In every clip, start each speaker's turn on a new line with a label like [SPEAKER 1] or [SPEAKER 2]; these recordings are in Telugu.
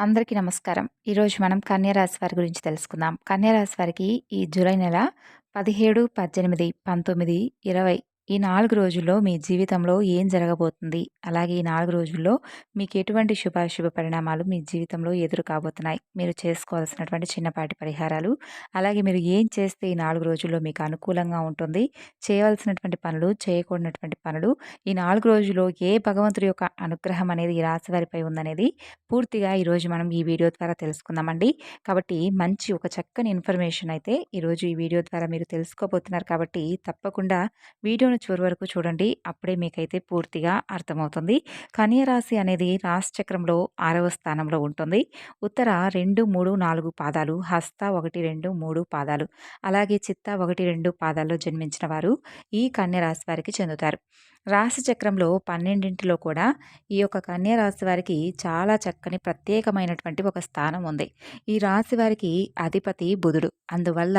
[SPEAKER 1] అందరికీ నమస్కారం. ఈరోజు మనం కన్యరాశి వారి గురించి తెలుసుకుందాం. కన్యరాశి వారికి ఈ జూలై నెల పదిహేడు పద్దెనిమిది పంతొమ్మిది ఇరవై ఈ నాలుగు రోజుల్లో మీ జీవితంలో ఏం జరగబోతుంది? అలాగే ఈ నాలుగు రోజుల్లో మీకు ఎటువంటి శుభాశుభ పరిణామాలు మీ జీవితంలో ఎదురు కాబోతున్నాయి? మీరు చేసుకోవాల్సినటువంటి చిన్నపాటి పరిహారాలు అలాగే మీరు ఏం చేస్తే ఈ నాలుగు రోజుల్లో మీకు అనుకూలంగా ఉంటుంది? చేయవలసినటువంటి పనులు చేయకూడనటువంటి పనులు ఈ నాలుగు రోజుల్లో ఏ భగవంతుడి యొక్క అనుగ్రహం అనేది ఈ రాశి వారిపై ఉందనేది పూర్తిగా ఈరోజు మనం ఈ వీడియో ద్వారా తెలుసుకుందామండి. కాబట్టి మంచి ఒక చక్కని ఇన్ఫర్మేషన్ అయితే ఈరోజు ఈ వీడియో ద్వారా మీరు తెలుసుకోబోతున్నారు. కాబట్టి తప్పకుండా వీడియోను చివరి వరకు చూడండి. అప్పుడే మీకైతే పూర్తిగా అర్థమవుతుంది. కన్యరాశి అనేది రాశిచక్రంలో ఆరవ స్థానంలో ఉంటుంది. ఉత్తర రెండు మూడు నాలుగు పాదాలు హస్త ఒకటి రెండు మూడు పాదాలు. అలాగే చిత్త ఒకటి రెండు పాదాల్లో జన్మించిన వారు ఈ కన్యరాశి వారికి చెందుతారు. రాశిచక్రంలో పన్నెండింటిలో కూడా ఈ యొక్క కన్యా రాశి వారికి చాలా చక్కని ప్రత్యేకమైనటువంటి ఒక స్థానం ఉంది. ఈ రాశి వారికి అధిపతి బుధుడు. అందువల్ల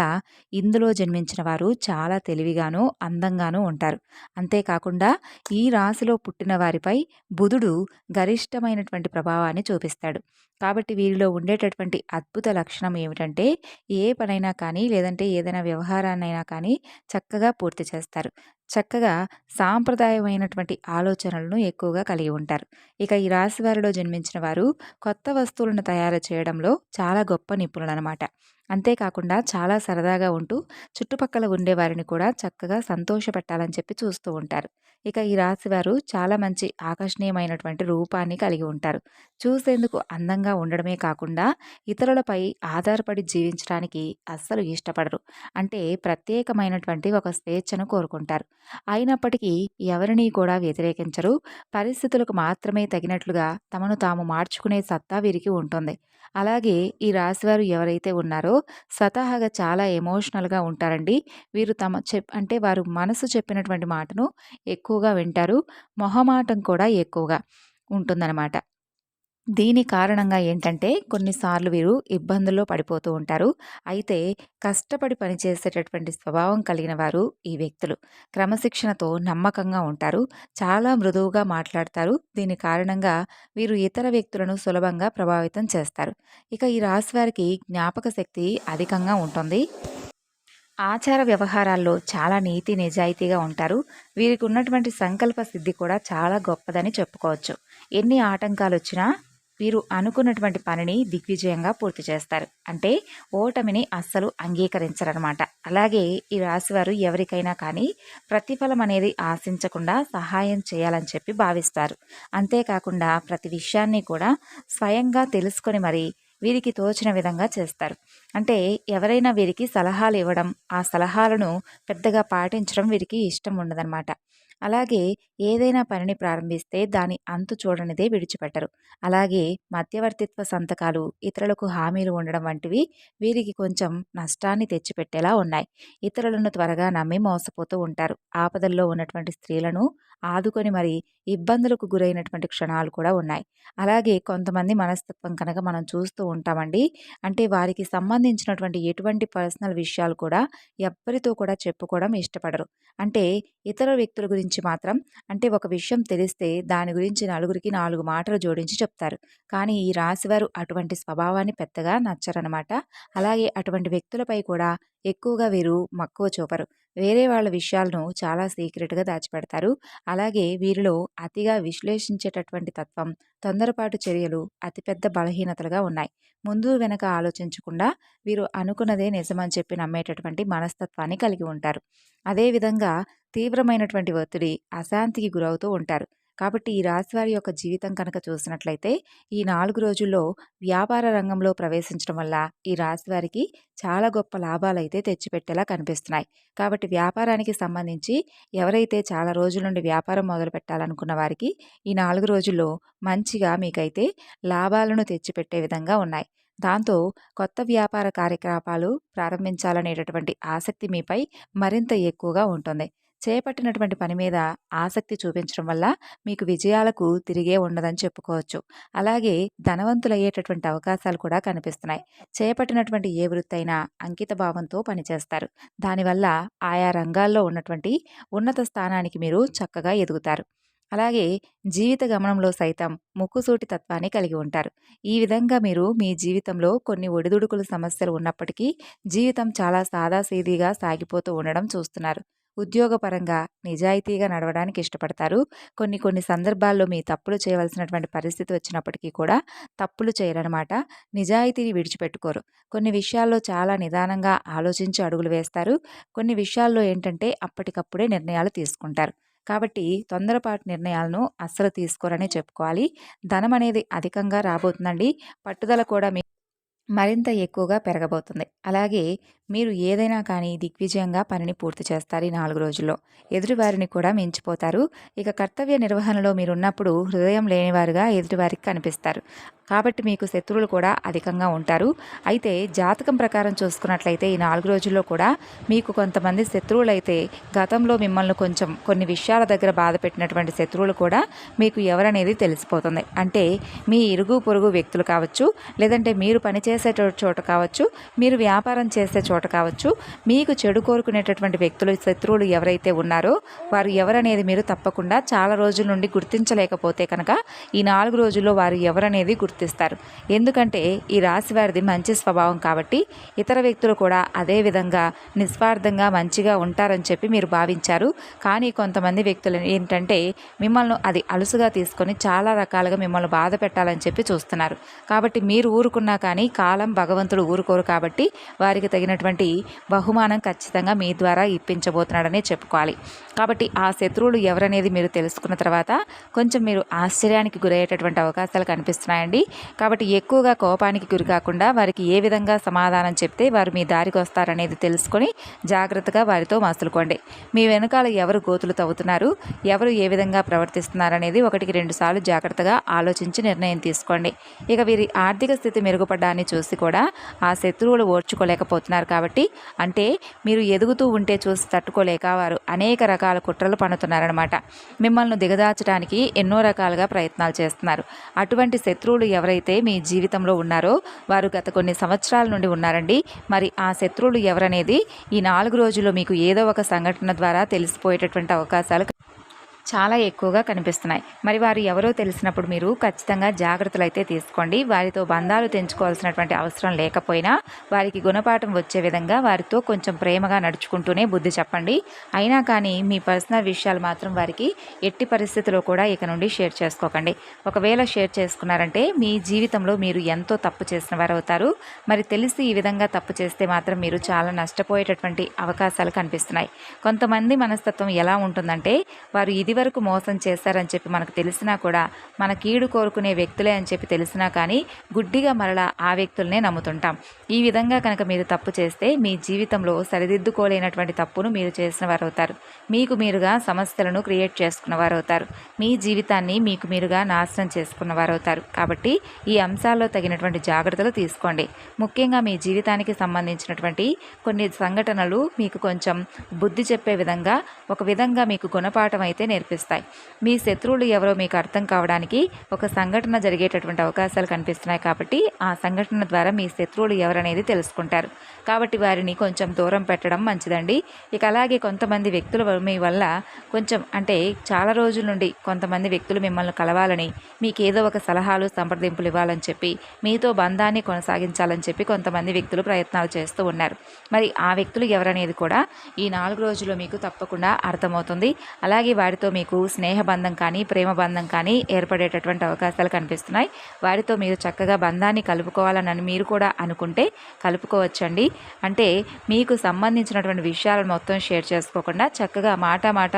[SPEAKER 1] ఇందులో జన్మించిన వారు చాలా తెలివిగాను అందంగాను ఉంటారు. అంతేకాకుండా ఈ రాశిలో పుట్టిన వారిపై బుధుడు గరిష్టమైనటువంటి ప్రభావాన్ని చూపిస్తాడు. కాబట్టి వీరిలో ఉండేటటువంటి అద్భుత లక్షణం ఏమిటంటే ఏ పనైనా కానీ లేదంటే ఏదైనా వ్యవహారాన్నైనా కానీ చక్కగా పూర్తి చేస్తారు. చక్కగా సాంప్రదాయమైనటువంటి ఆలోచనలను ఎక్కువగా కలిగి ఉంటారు. ఇక ఈ రాశి వారిలో జన్మించిన వారు కొత్త వస్తువులను తయారు చేయడంలో చాలా గొప్ప నిపుణులు అనమాట అంతేకాకుండా చాలా సరదాగా ఉంటూ చుట్టుపక్కల ఉండే వారిని కూడా చక్కగా సంతోషపెట్టాలని చెప్పి చూస్తూ ఉంటారు. ఇక ఈ రాశివారు చాలా మంచి ఆకర్షణీయమైనటువంటి రూపాన్ని కలిగి ఉంటారు. చూసేందుకు అందంగా ఉండడమే కాకుండా ఇతరులపై ఆధారపడి జీవించడానికి అస్సలు ఇష్టపడరు. అంటే ప్రత్యేకమైనటువంటి ఒక స్వేచ్ఛను కోరుకుంటారు. అయినప్పటికీ ఎవరినీ కూడా వ్యతిరేకించరు. పరిస్థితులకు మాత్రమే తగినట్లుగా తమను తాము మార్చుకునే సత్తా వీరికి ఉంటుంది. అలాగే ఈ రాశివారు ఎవరైతే ఉన్నారో స్వతహాగా చాలా ఎమోషనల్గా ఉంటారండి. వీరు తమ చెప్ అంటే వారు మనసు చెప్పినటువంటి మాటను ఎక్కువగా వింటారు. మొహమాటం కూడా ఎక్కువగా ఉంటుందన్నమాట. దీని కారణంగా ఏంటంటే కొన్నిసార్లు వీరు ఇబ్బందుల్లో పడిపోతూ ఉంటారు. అయితే కష్టపడి పనిచేసేటటువంటి స్వభావం కలిగిన వారు ఈ వ్యక్తులు. క్రమశిక్షణతో నమ్మకంగా ఉంటారు. చాలా మృదువుగా మాట్లాడతారు. దీని కారణంగా వీరు ఇతర వ్యక్తులను సులభంగా ప్రభావితం చేస్తారు. ఇక ఈ రాశి వారికి జ్ఞాపక శక్తి అధికంగా ఉంటుంది. ఆచార వ్యవహారాల్లో చాలా నీతి నిజాయితీగా ఉంటారు. వీరికి ఉన్నటువంటి సంకల్ప సిద్ధి కూడా చాలా గొప్పదని చెప్పుకోవచ్చు. ఎన్ని ఆటంకాలు వచ్చినా వీరు అనుకున్నటువంటి పనిని దిగ్విజయంగా పూర్తి చేస్తారు. అంటే ఓటమిని అస్సలు అంగీకరించరనమాట అలాగే ఈ రాశివారు ఎవరికైనా కానీ ప్రతిఫలం అనేది ఆశించకుండా సహాయం చేయాలని చెప్పి భావిస్తారు. అంతేకాకుండా ప్రతి విషయాన్ని కూడా స్వయంగా తెలుసుకొని మరి వీరికి తోచిన విధంగా చేస్తారు. అంటే ఎవరైనా వీరికి సలహాలు ఇవ్వడం ఆ సలహాలను పెద్దగా పాటించడం వీరికి ఇష్టం ఉండదన్నమాట. అలాగే ఏదైనా పనిని ప్రారంభిస్తే దాని అంతు చూడనిదే విడిచిపెట్టరు. అలాగే మధ్యవర్తిత్వ సంతకాలు ఇతరులకు హామీలు ఉండడం వంటివి వీరికి కొంచెం నష్టాన్ని తెచ్చిపెట్టేలా ఉన్నాయి. ఇతరులను త్వరగా నమ్మి మోసపోతూ ఉంటారు. ఆపదల్లో ఉన్నటువంటి స్త్రీలను ఆదుకొని మరి ఇబ్బందులకు గురైనటువంటి క్షణాలు కూడా ఉన్నాయి. అలాగే కొంతమంది మనస్తత్వం కనుక మనం చూస్తూ ఉంటామండి. అంటే వారికి సంబంధించినటువంటి ఎటువంటి పర్సనల్ విషయాలు కూడా ఎవ్వరితో కూడా చెప్పుకోవడం ఇష్టపడరు. అంటే ఇతర వ్యక్తుల గురించి మాత్రం అంటే ఒక విషయం తెలిస్తే దాని గురించి నలుగురికి నాలుగు మాటలు జోడించి చెప్తారు. కానీ ఈ రాశివారు అటువంటి స్వభావాన్ని పెద్దగా నచ్చరనమాట. అలాగే అటువంటి వ్యక్తులపై కూడా ఎక్కువగా వీరు మక్కువ చూపరు. వేరే వాళ్ళ విషయాలను చాలా సీక్రెట్గా దాచిపెడతారు. అలాగే వీరిలో అతిగా విశ్లేషించేటటువంటి తత్వం తొందరపాటు చర్యలు అతిపెద్ద బలహీనతలుగా ఉన్నాయి. ముందు వెనక ఆలోచించకుండా వీరు అనుకున్నదే నిజమని చెప్పి నమ్మేటటువంటి మనస్తత్వాన్ని కలిగి ఉంటారు. అదేవిధంగా తీవ్రమైనటువంటి ఒత్తిడి అశాంతికి గురవుతూ ఉంటారు. కాబట్టి ఈ రాశివారి యొక్క జీవితం కనుక చూసినట్లయితే ఈ నాలుగు రోజుల్లో వ్యాపార రంగంలో ప్రవేశించడం వల్ల ఈ రాశివారికి చాలా గొప్ప లాభాలైతే తెచ్చిపెట్టేలా కనిపిస్తున్నాయి. కాబట్టి వ్యాపారానికి సంబంధించి ఎవరైతే చాలా రోజుల నుండి వ్యాపారం మొదలు పెట్టాలనుకున్న వారికి ఈ నాలుగు రోజుల్లో మంచిగా మీకైతే లాభాలను తెచ్చిపెట్టే విధంగా ఉన్నాయి. దాంతో కొత్త వ్యాపార కార్యకలాపాలు ప్రారంభించాలనేటటువంటి ఆసక్తి మీపై మరింత ఎక్కువగా ఉంటుంది. చేపట్టినటువంటి పని మీద ఆసక్తి చూపించడం వల్ల మీకు విజయాలకు తిరిగే ఉండదని చెప్పుకోవచ్చు. అలాగే ధనవంతులయ్యేటటువంటి అవకాశాలు కూడా కనిపిస్తున్నాయి. చేపట్టినటువంటి ఏ వృత్తి అయినా అంకిత భావంతో పనిచేస్తారు. దానివల్ల ఆయా రంగాల్లో ఉన్నటువంటి ఉన్నత స్థానానికి మీరు చక్కగా ఎదుగుతారు. అలాగే జీవిత గమనంలో సైతం ముక్కుసూటి తత్వాన్ని కలిగి ఉంటారు. ఈ విధంగా మీరు మీ జీవితంలో కొన్ని ఒడిదుడుకుల సమస్యలు ఉన్నప్పటికీ జీవితం చాలా సాదాసీదీగా సాగిపోతూ ఉండడం చూస్తున్నారు. ఉద్యోగపరంగా నిజాయితీగా నడవడానికి ఇష్టపడతారు. కొన్ని కొన్ని సందర్భాల్లో మీ తప్పులు చేయవలసినటువంటి పరిస్థితి వచ్చినప్పటికీ కూడా తప్పులు చేయరనమాట నిజాయితీని విడిచిపెట్టుకోరు. కొన్ని విషయాల్లో చాలా నిదానంగా ఆలోచించి అడుగులు వేస్తారు. కొన్ని విషయాల్లో ఏంటంటే అప్పటికప్పుడే నిర్ణయాలు తీసుకుంటారు. కాబట్టి తొందరపాటు నిర్ణయాలను అస్సలు తీసుకోరనే చెప్పుకోవాలి. ధనం అనేది అధికంగా రాబోతుందండి. పట్టుదల కూడా మీ మరింత ఎక్కువగా పెరగబోతుంది. అలాగే మీరు ఏదైనా కానీ దిగ్విజయంగా పనిని పూర్తి చేస్తారు ఈ నాలుగు రోజుల్లో. ఎదుటివారిని కూడా మించిపోతారు. ఇక కర్తవ్య నిర్వహణలో మీరున్నప్పుడు హృదయం లేనివారుగా ఎదుటివారికి కనిపిస్తారు. కాబట్టి మీకు శత్రువులు కూడా అధికంగా ఉంటారు. అయితే జాతకం ప్రకారం చూసుకున్నట్లయితే ఈ నాలుగు రోజుల్లో కూడా మీకు కొంతమంది శత్రువులు అయితే గతంలో మిమ్మల్ని కొంచెం కొన్ని విషయాల దగ్గర బాధ పెట్టినటువంటి శత్రువులు కూడా మీకు ఎవరనేది తెలిసిపోతుంది. అంటే మీ ఇరుగు పొరుగు వ్యక్తులు కావచ్చు లేదంటే మీరు పనిచేసే చోట కావచ్చు మీరు వ్యాపారం చేసే చోట కావచ్చు. మీకు చెడు కోరుకునేటటువంటి వ్యక్తులు శత్రువులు ఎవరైతే ఉన్నారో వారు ఎవరనేది మీరు తప్పకుండా చాలా రోజుల నుండి గుర్తించలేకపోతే కనుక ఈ నాలుగు రోజుల్లో వారు ఎవరనేది గుర్తిస్తారు. ఎందుకంటే ఈ రాశి వారిది మంచి స్వభావం కాబట్టి ఇతర వ్యక్తులు కూడా అదే విధంగా నిస్వార్థంగా మంచిగా ఉంటారని చెప్పి మీరు భావించారు. కానీ కొంతమంది వ్యక్తులు ఏంటంటే మిమ్మల్ని అది అలుసుగా తీసుకొని చాలా రకాలుగా మిమ్మల్ని బాధ పెట్టాలని చెప్పి చూస్తున్నారు. కాబట్టి మీరు ఊరుకున్నా కానీ కాలం భగవంతుడు ఊరుకోరు కాబట్టి వారికి తగినటువంటి బహుమానం ఖచ్చితంగా మీ ద్వారా ఇప్పించబోతున్నాడనే చెప్పుకోవాలి. కాబట్టి ఆ శత్రువులు ఎవరనేది మీరు తెలుసుకున్న తర్వాత కొంచెం మీరు ఆశ్చర్యానికి గురయ్యేటటువంటి అవకాశాలు కనిపిస్తున్నాయండి. కాబట్టి ఎక్కువగా కోపానికి గురి కాకుండా వారికి ఏ విధంగా సమాధానం చెప్తే వారు మీ దారికి వస్తారనేది తెలుసుకొని జాగ్రత్తగా వారితో మసులుకోండి. మీ వెనుకాల ఎవరు గోతులు తవ్వుతున్నారు ఎవరు ఏ విధంగా ప్రవర్తిస్తున్నారనేది ఒకటికి రెండు సార్లు జాగ్రత్తగా ఆలోచించి నిర్ణయం తీసుకోండి. ఇక వీరి ఆర్థిక స్థితి మెరుగుపడ్డాన్ని చూసి కూడా ఆ శత్రువులు ఓర్చుకోలేకపోతున్నారు కాబట్టి అంటే మీరు ఎదుగుతూ ఉంటే చూసి తట్టుకోలేక వారు అనేక రకాల కుట్రలు పన్నుతున్నారనమాట మిమ్మల్ని దిగదాచడానికి ఎన్నో రకాలుగా ప్రయత్నాలు చేస్తున్నారు. అటువంటి శత్రువులు ఎవరైతే మీ జీవితంలో ఉన్నారో వారు గత కొన్ని సంవత్సరాల నుండి ఉన్నారండి. మరి ఆ శత్రువులు ఎవరనేది ఈ నాలుగు రోజుల్లో మీకు ఏదో ఒక సంఘటన ద్వారా తెలిసిపోయేటటువంటి అవకాశాలు చాలా ఎక్కువగా కనిపిస్తున్నాయి. మరి వారు ఎవరో తెలిసినప్పుడు మీరు ఖచ్చితంగా జాగ్రత్తలు అయితే తీసుకోండి. వారితో బంధాలు తెంచుకోవాల్సినటువంటి అవసరం లేకపోయినా వారికి గుణపాఠం వచ్చే విధంగా వారితో కొంచెం ప్రేమగా నడుచుకుంటూనే బుద్ధి చెప్పండి. అయినా కానీ మీ పర్సనల్ విషయాలు మాత్రం వారికి ఎట్టి పరిస్థితిలో కూడా ఇక నుండి షేర్ చేసుకోకండి. ఒకవేళ షేర్ చేసుకున్నారంటే మీ జీవితంలో మీరు ఎంతో తప్పు చేసిన వారు అవుతారు మరి తెలిసి ఈ విధంగా తప్పు చేస్తే మాత్రం మీరు చాలా నష్టపోయేటటువంటి అవకాశాలు కనిపిస్తున్నాయి. కొంతమంది మనస్తత్వం ఎలా ఉంటుందంటే వారు ఇది వరకు మోసం చేశారని చెప్పి మనకు తెలిసినా కూడా మన కీడు కోరుకునే వ్యక్తులే అని చెప్పి తెలిసినా కానీ గుడ్డిగా మరలా ఆ వ్యక్తులనే నమ్ముతుంటాం. ఈ విధంగా కనుక మీరు తప్పు చేస్తే మీ జీవితంలో సరిదిద్దుకోలేనటువంటి తప్పును మీరు చేసిన వారు అవుతారు మీకు మీరుగా సమస్యలను క్రియేట్ చేసుకున్న వారు అవుతారు మీ జీవితాన్ని మీకు మీరుగా నాశనం చేసుకున్న వారు అవుతారు కాబట్టి ఈ అంశాల్లో తగినటువంటి జాగ్రత్తలు తీసుకోండి. ముఖ్యంగా మీ జీవితానికి సంబంధించినటువంటి కొన్ని సంఘటనలు మీకు కొంచెం బుద్ధి చెప్పే విధంగా ఒక విధంగా మీకు గుణపాఠం అయితే నేర్పిస్తాయి. మీ శత్రువులు ఎవరో మీకు అర్థం కావడానికి ఒక సంఘటన జరిగేటటువంటి అవకాశాలు కనిపిస్తున్నాయి కాబట్టి ఆ సంఘటన ద్వారా మీ శత్రువులు ఎవరనేది తెలుసుకుంటారు. కాబట్టి వారిని కొంచెం దూరం పెట్టడం మంచిదండి. ఇక అలాగే కొంతమంది వ్యక్తుల మీ వల్ల కొంచెం అంటే చాలా రోజుల నుండి కొంతమంది వ్యక్తులు మిమ్మల్ని కలవాలని మీకు ఏదో ఒక సలహాలు సంప్రదింపులు ఇవ్వాలని చెప్పి మీతో బంధాన్ని కొనసాగించాలని చెప్పి కొంతమంది వ్యక్తులు ప్రయత్నాలు చేస్తూ ఉన్నారు. మరి ఆ వ్యక్తులు ఎవరనేది కూడా ఈ నాలుగు రోజుల్లో మీకు తప్పకుండా అర్థమవుతుంది. అలాగే వారితో మీకు స్నేహబంధం కానీ ప్రేమ బంధం కానీ ఏర్పడేటటువంటి అవకాశాలు కనిపిస్తున్నాయి. వారితో మీరు చక్కగా బంధాన్ని కలుపుకోవాలని మీరు కూడా అనుకుంటే కలుపుకోవచ్చండి. అంటే మీకు సంబంధించినటువంటి విషయాలను మొత్తం షేర్ చేసుకోకుండా చక్కగా మాట మాట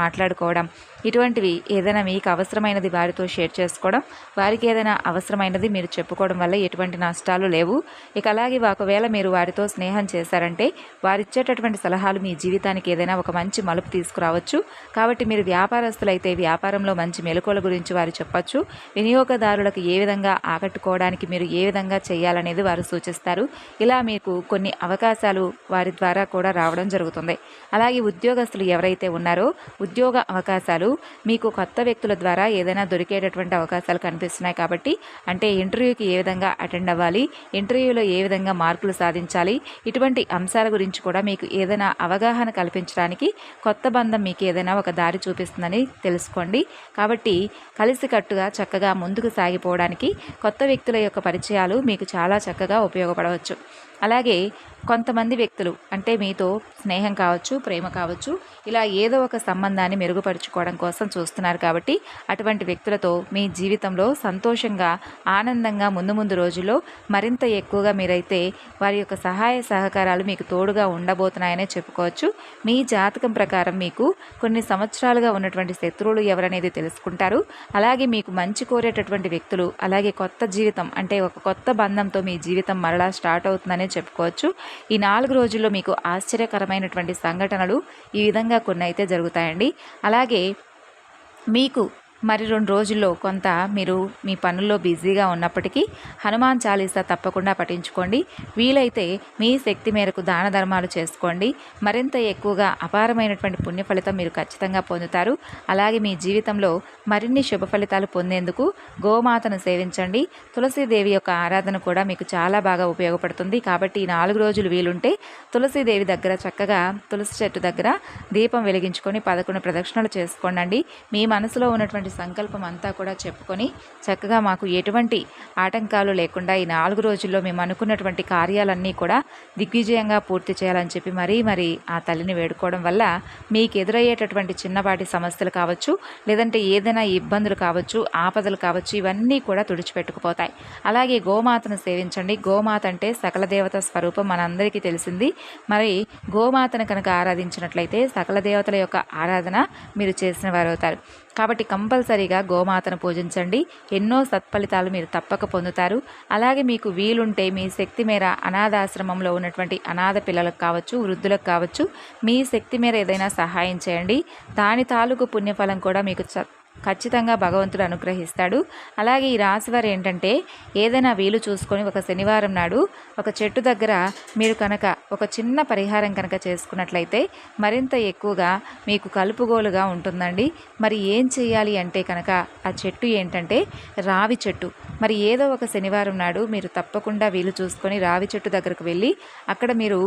[SPEAKER 1] మాట్లాడుకోవడం ఇటువంటివి ఏదైనా మీకు అవసరమైనది వారితో షేర్ చేసుకోవడం వారికి ఏదైనా అవసరమైనది మీరు చెప్పుకోవడం వల్ల ఎటువంటి నష్టాలు లేవు. ఇక అలాగే ఒకవేళ మీరు వారితో స్నేహం చేశారంటే వారిచ్చేటటువంటి సలహాలు మీ జీవితానికి ఏదైనా ఒక మంచి మలుపు తీసుకురావచ్చు. కాబట్టి మీరు వ్యాపారస్తులైతే వ్యాపారంలో మంచి మెలకువల గురించి వారు చెప్పచ్చు. వినియోగదారులకు ఏ విధంగా ఆకట్టుకోవడానికి మీరు ఏ విధంగా చేయాలనేది వారు సూచిస్తారు. ఇలా మీకు కొన్ని అవకాశాలు వారి ద్వారా కూడా రావడం జరుగుతుంది. అలాగే ఉద్యోగస్తులు ఎవరైతే ఉన్నారో ఉద్యోగ అవకాశాలు మీకు కొత్త వ్యక్తుల ద్వారా ఏదైనా దొరికేటటువంటి అవకాశాలు కనిపిస్తున్నాయి కాబట్టి అంటే ఇంటర్వ్యూకి ఏ విధంగా అటెండ్ అవ్వాలి ఇంటర్వ్యూలో ఏ విధంగా మార్కులు సాధించాలి ఇటువంటి అంశాల గురించి కూడా మీకు ఏదైనా అవగాహన కల్పించడానికి కొత్త బంధం మీకు ఏదైనా ఒక దారి చూపిస్తుందని తెలుసుకోండి. కాబట్టి కలిసికట్టుగా చక్కగా ముందుకు సాగిపోవడానికి కొత్త వ్యక్తుల యొక్క పరిచయాలు మీకు చాలా చక్కగా ఉపయోగపడవచ్చు. అలాగే కొంతమంది వ్యక్తులు అంటే మీతో స్నేహం కావచ్చు ప్రేమ కావచ్చు ఇలా ఏదో ఒక సంబంధాన్ని మెరుగుపరుచుకోవడం కోసం చూస్తున్నారు కాబట్టి అటువంటి వ్యక్తులతో మీ జీవితంలో సంతోషంగా ఆనందంగా ముందు ముందు రోజుల్లో మరింత ఎక్కువగా మీరైతే వారి యొక్క సహాయ సహకారాలు మీకు తోడుగా ఉండబోతున్నాయనే చెప్పుకోవచ్చు. మీ జాతకం ప్రకారం మీకు కొన్ని సంవత్సరాలుగా ఉన్నటువంటి శత్రువులు ఎవరనేది తెలుసుకుంటారు. అలాగే మీకు మంచి కోరేటటువంటి వ్యక్తులు అలాగే కొత్త జీవితం అంటే ఒక కొత్త బంధంతో మీ జీవితం మరలా స్టార్ట్ అవుతుందనే చెప్పుకోవచ్చు. ఈ నాలుగు రోజుల్లో మీకు ఆశ్చర్యకరమైనటువంటి సంఘటనలు ఈ విధంగా కొన్ని అయితే జరుగుతాయండి. అలాగే మీకు మరి రెండు రోజుల్లో కొంత మీరు మీ పనుల్లో బిజీగా ఉన్నప్పటికీ హనుమాన్ చాలీసా తప్పకుండా పఠించుకోండి. వీలైతే మీ శక్తి మేరకు దాన ధర్మాలు చేసుకోండి. మరింత ఎక్కువగా అపారమైనటువంటి పుణ్య ఫలితం మీరు ఖచ్చితంగా పొందుతారు. అలాగే మీ జీవితంలో మరిన్ని శుభ ఫలితాలు పొందేందుకు గోమాతను సేవించండి. తులసీదేవి యొక్క ఆరాధన కూడా మీకు చాలా బాగా ఉపయోగపడుతుంది. కాబట్టి ఈ నాలుగు రోజులు వీలుంటే తులసీదేవి దగ్గర చక్కగా తులసి చెట్టు దగ్గర దీపం వెలిగించుకొని పదకొండు ప్రదక్షిణలు చేసుకోండి మీ మనసులో ఉన్నటువంటి ఉన్నటువంటి సంకల్పం అంతా కూడా చెప్పుకొని చక్కగా మాకు ఎటువంటి ఆటంకాలు లేకుండా ఈ నాలుగు రోజుల్లో మేము అనుకున్నటువంటి కార్యాలన్నీ కూడా దిగ్విజయంగా పూర్తి చేయాలని చెప్పి మరీ మరీ ఆ తల్లిని వేడుకోవడం వల్ల మీకు ఎదురయ్యేటటువంటి చిన్నపాటి సమస్యలు కావచ్చు లేదంటే ఏదైనా ఇబ్బందులు కావచ్చు ఆపదలు కావచ్చు ఇవన్నీ కూడా తుడిచిపెట్టుకుపోతాయి. అలాగే గోమాతను సేవించండి. గోమాత అంటే సకల దేవత స్వరూపం మనందరికీ తెలిసింది. మరి గోమాతను కనుక ఆరాధించినట్లయితే సకల దేవతల యొక్క ఆరాధన మీరు చేసిన వారు అవుతారు కాబట్టి కంపల్సరీగా గోమాతను పూజించండి. ఎన్నో సత్ఫలితాలు మీరు తప్పక పొందుతారు. అలాగే మీకు వీలుంటే మీ శక్తి మేర అనాథాశ్రమంలో ఉన్నటువంటి అనాథ పిల్లలకు కావచ్చు వృద్ధులకు కావచ్చు మీ శక్తి మేర ఏదైనా సహాయం చేయండి. దాని తాలూకు పుణ్యఫలం కూడా మీకు ఖచ్చితంగా భగవంతుడు అనుగ్రహిస్తాడు. అలాగే ఈ రాశివారు ఏంటంటే ఏదైనా వీలు చూసుకొని ఒక శనివారం నాడు ఒక చెట్టు దగ్గర మీరు కనుక ఒక చిన్న పరిహారం కనుక చేసుకున్నట్లయితే మరింత ఎక్కువగా మీకు కలుపుగోలుగా ఉంటుందండి. మరి ఏం చేయాలి అంటే కనుక ఆ చెట్టు ఏంటంటే రావి చెట్టు. మరి ఏదో ఒక శనివారం నాడు మీరు తప్పకుండా వీలు చూసుకొని రావి చెట్టు దగ్గరకు వెళ్ళి అక్కడ మీరు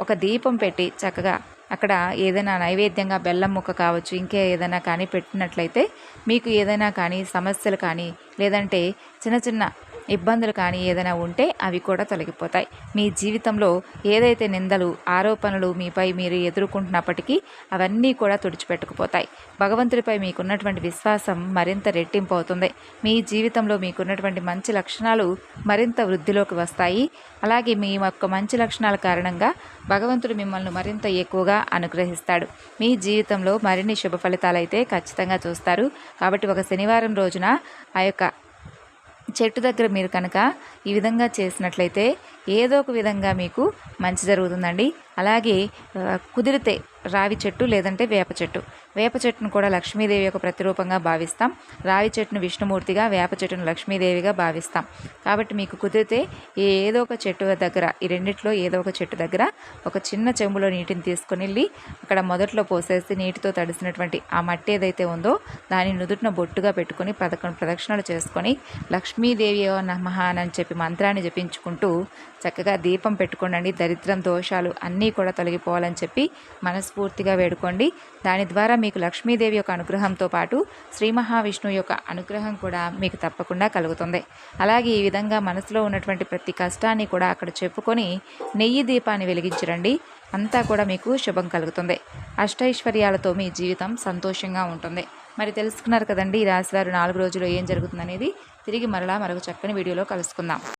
[SPEAKER 1] ఒక దీపం పెట్టి చక్కగా అక్కడ ఏదైనా నైవేద్యంగా బెల్లం ముక్క కావచ్చు ఇంకే ఏదైనా కానీ పెట్టినట్లయితే మీకు ఏదైనా కానీ సమస్యలు కానీ లేదంటే చిన్న చిన్న ఇబ్బందులు కానీ ఏదైనా ఉంటే అవి కూడా తొలగిపోతాయి. మీ జీవితంలో ఏదైతే నిందలు ఆరోపణలు మీపై మీరు ఎదుర్కొంటున్నప్పటికీ అవన్నీ కూడా తుడిచిపెట్టుకుపోతాయి. భగవంతుడిపై మీకున్నటువంటి విశ్వాసం మరింత రెట్టింపు అవుతుంది. మీ జీవితంలో మీకున్నటువంటి మంచి లక్షణాలు మరింత వృద్ధిలోకి వస్తాయి. అలాగే మీ యొక్క మంచి లక్షణాల కారణంగా భగవంతుడు మిమ్మల్ని మరింత ఎక్కువగా అనుగ్రహిస్తాడు. మీ జీవితంలో మరిన్ని శుభ ఫలితాలు అయితే ఖచ్చితంగా చూస్తారు. కాబట్టి ఒక శనివారం రోజున ఆ యొక్క చెట్టు దగ్గర మీరు కనుక ఈ విధంగా చేసినట్లయితే ఏదో ఒక విధంగా మీకు మంచి జరుగుతుందండి. అలాగే కుదిరితే రావి చెట్టు లేదంటే వేప చెట్టు. వేప చెట్టును కూడా లక్ష్మీదేవి యొక్క ప్రతిరూపంగా భావిస్తాం. రావి చెట్టును విష్ణుమూర్తిగా వేప చెట్టును లక్ష్మీదేవిగా భావిస్తాం. కాబట్టి మీకు కుదిరితే ఏదో ఒక చెట్టు దగ్గర ఈ రెండిట్లో ఏదో ఒక చెట్టు దగ్గర ఒక చిన్న చెంబులో నీటిని తీసుకొని వెళ్ళి అక్కడ మొదట్లో పోసేసి నీటితో తడిసినటువంటి ఆ మట్టి ఏదైతే ఉందో దాని నుదుటిన బొట్టుగా పెట్టుకొని పదకొండు ప్రదక్షిణలు చేసుకొని లక్ష్మీదేవి నమహ అని చెప్పి మంత్రాన్ని జపించుకుంటూ చక్కగా దీపం పెట్టుకోండి దరిద్రం దోషాలు అన్నీ కూడా తొలగిపోవాలని చెప్పి మనస్ఫూర్తిగా వేడుకోండి. దాని ద్వారా మీకు లక్ష్మీదేవి యొక్క అనుగ్రహంతో పాటు శ్రీ మహావిష్ణువు యొక్క అనుగ్రహం కూడా మీకు తప్పకుండా కలుగుతుంది. అలాగే ఈ విధంగా మనసులో ఉన్నటువంటి ప్రతి కష్టాన్ని కూడా అక్కడ చెప్పుకొని నెయ్యి దీపాన్ని వెలిగించరండి. అంతా కూడా మీకు శుభం కలుగుతుంది. అష్టైశ్వర్యాలతో మీ జీవితం సంతోషంగా ఉంటుంది. మరి తెలుసుకున్నారు కదండి ఈ రాశివారు నాలుగు రోజులు ఏం జరుగుతుందనేది. తిరిగి మరలా మరొక చక్కని వీడియోలో కలుసుకుందాం.